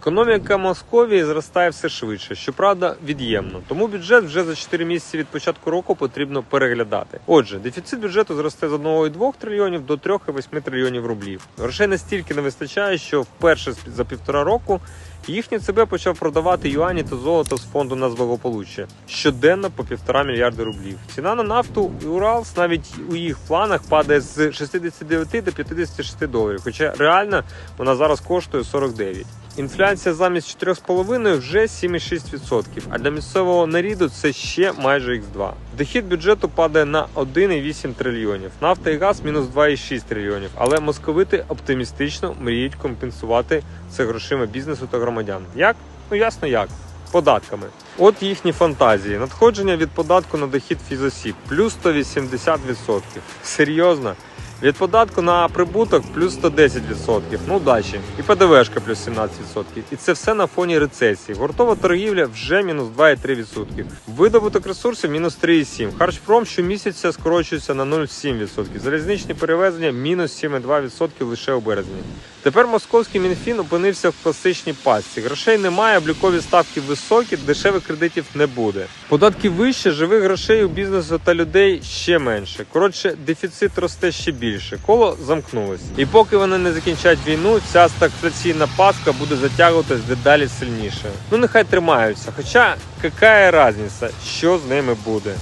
Економіка Московії зростає все швидше, щоправда, від'ємно. Тому бюджет вже за 4 місяці від початку року потрібно переглядати. Отже, дефіцит бюджету зросте з 1,2 трильйонів до 3,8 трильйонів рублів. Грошей настільки не вистачає, що вперше за півтора року їхній ЦБ почав продавати юані та золото з фонду нацблагополуччя щоденно по півтора мільярди рублів. Ціна на нафту і Уралс навіть у їх планах падає з 69 до 56 доларів, хоча реально вона зараз коштує 49. Інфляція замість 4,5 вже 7,6%, а для місцевого наріду це ще майже Х2. Дохід бюджету падає на 1,8 трильйонів, нафта і газ мінус 2,6 трильйонів, але московити оптимістично мріють компенсувати це грошима бізнесу та громадян. Як? Ну ясно як. Податками. От їхні фантазії. Надходження від податку на дохід фізосіб плюс 180%. Серйозно? Від податку на прибуток плюс 110%. Ну удачі. І ПДВшка плюс 17%. І це все на фоні рецесії. Гуртова торгівля вже мінус 2,3%. Видобуток ресурсів мінус 3,7%. Харчпром щомісяця скорочується на 0,7%. Залізничні перевезення мінус 7,2% лише у березні. Тепер московський мінфін опинився в класичній пастці. Грошей немає, облікові ставки високі, дешевих кредитів не буде. Податки вище, живих грошей у бізнесу та людей ще менше. Коротше, дефіцит росте ще більше. Коло замкнулось. І поки вони не закінчать війну, ця стагфляційна паска буде затягуватись дедалі сильніше. Ну нехай тримаються. Хоча яка різниця, що з ними буде.